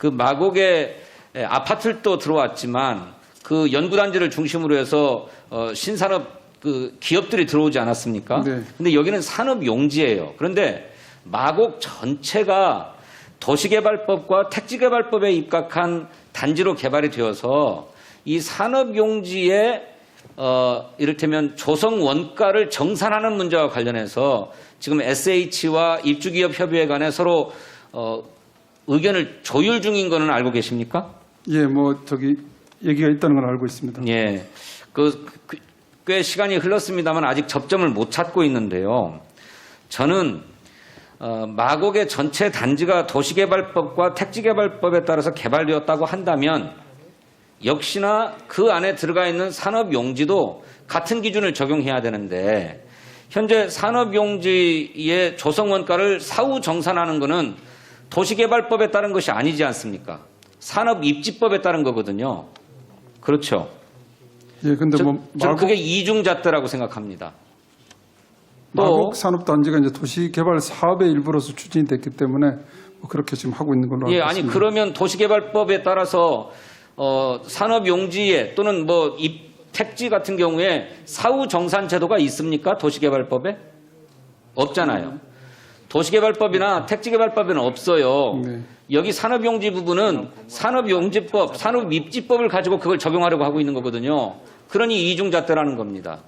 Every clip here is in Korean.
그 마곡에 에, 아파트를 또 들어왔지만 그 연구단지를 중심으로 해서 어, 신산업 그 기업들이 들어오지 않았습니까? 네. 근데 여기는 산업 용지예요. 그런데 마곡 전체가 도시개발법과 택지개발법에 입각한 단지로 개발이 되어서 이 산업 용지에 어, 이를테면 조성 원가를 정산하는 문제와 관련해서 지금 SH와 입주기업 협의회 간에 서로 어, 의견을 조율 중인 거는 알고 계십니까? 예, 뭐 저기 얘기가 있다는 걸 알고 있습니다. 예. 그, 그, 꽤 시간이 흘렀습니다만 아직 접점을 못 찾고 있는데요. 저는 어, 마곡의 전체 단지가 도시개발법과 택지개발법에 따라서 개발되었다고 한다면 역시나 그 안에 들어가 있는 산업용지도 같은 기준을 적용해야 되는데 현재 산업용지의 조성원가를 사후 정산하는 것은 도시개발법에 따른 것이 아니지 않습니까? 산업입지법에 따른 거거든요. 그렇죠. 예, 근데 저, 뭐 저는 그게 이중잣대라고 생각합니다. 또 마곡 산업단지가 이제 도시개발 사업의 일부로서 추진이 됐기 때문에 뭐 그렇게 지금 하고 있는 걸로 알고 예, 아니 있습니다. 그러면 도시개발법에 따라서 어, 산업용지에 또는 뭐 입, 택지 같은 경우에 사후 정산 제도가 있습니까? 도시개발법에 없잖아요. 도시개발법이나 택지개발법에는 없어요. 네. 여기 산업용지 부분은 산업용지법, 산업입지법을 가지고 그걸 적용하려고 하고 있는 거거든요. 그러니 이중잣대라는 겁니다.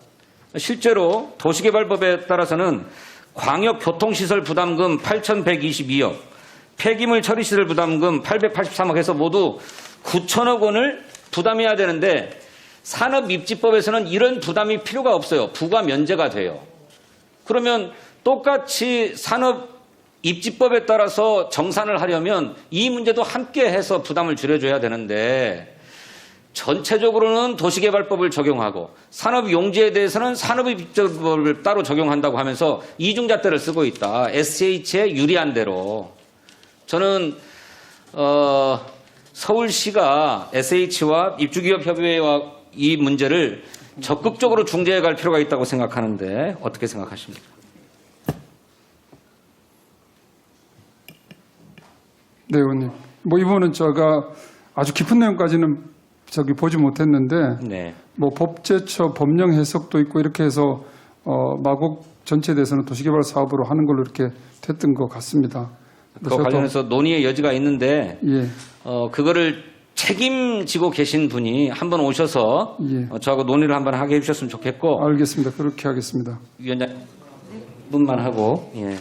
실제로 도시개발법에 따라서는 광역교통시설 부담금 8,122억, 폐기물 처리시설 부담금 883억 해서 모두 9천억 원을 부담해야 되는데 산업입지법에서는 이런 부담이 필요가 없어요. 부과 면제가 돼요. 그러면 똑같이 산업 입지법에 따라서 정산을 하려면 이 문제도 함께 해서 부담을 줄여줘야 되는데 전체적으로는 도시개발법을 적용하고 산업용지에 대해서는 산업입지법을 따로 적용한다고 하면서 이중잣대를 쓰고 있다. SH에 유리한 대로. 저는 어, 서울시가 SH와 입주기업협의회와 이 문제를 적극적으로 중재해 갈 필요가 있다고 생각하는데 어떻게 생각하십니까? 네, 의원님. 뭐 이번은 제가 아주 깊은 내용까지는 저기 보지 못했는데 네. 뭐 법제처 법령 해석도 있고 이렇게 해서 어, 마곡 전체에 대해서는 도시개발 사업으로 하는 걸로 이렇게 됐던 것 같습니다. 그거 관련해서 논의의 여지가 있는데 예, 어, 그거를 책임지고 계신 분이 한번 오셔서 예. 어, 저하고 논의를 한번 하게 해주셨으면 좋겠고 알겠습니다. 그렇게 하겠습니다. 위원장 분만 하고 예.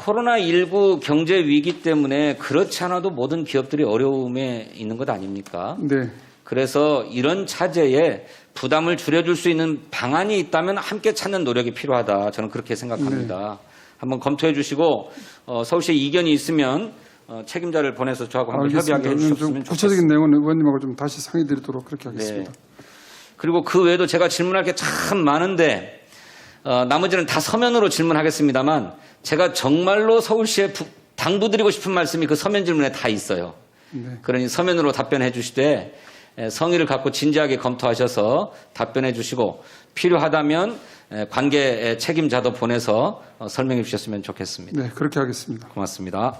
코로나 19 경제 위기 때문에 그렇지 않아도 모든 기업들이 어려움에 있는 것 아닙니까? 네, 그래서 이런 차제에 부담을 줄여줄 수 있는 방안이 있다면 함께 찾는 노력이 필요하다. 저는 그렇게 생각합니다. 한번 검토해 주시고 어, 서울시에 이견이 있으면 어, 책임자를 보내서 저하고 한번 협의하게 알겠습니다. 해좀 주셨으면 구체적인 좋겠습니다. 내용은 의원님하고 좀 다시 상의드리도록 그렇게 하겠습니다. 그리고 그 외에도 제가 질문할 게 참 많은데 어, 나머지는 다 서면으로 질문하겠습니다만 제가 정말로 서울시에 부- 당부드리고 싶은 말씀이 그 서면 질문에 다 있어요. 네. 그러니 서면으로 답변해 주시되 에, 성의를 갖고 진지하게 검토하셔서 답변해 주시고 필요하다면 에, 관계 책임자도 보내서 어, 설명해 주셨으면 좋겠습니다. 네, 그렇게 하겠습니다. 고맙습니다.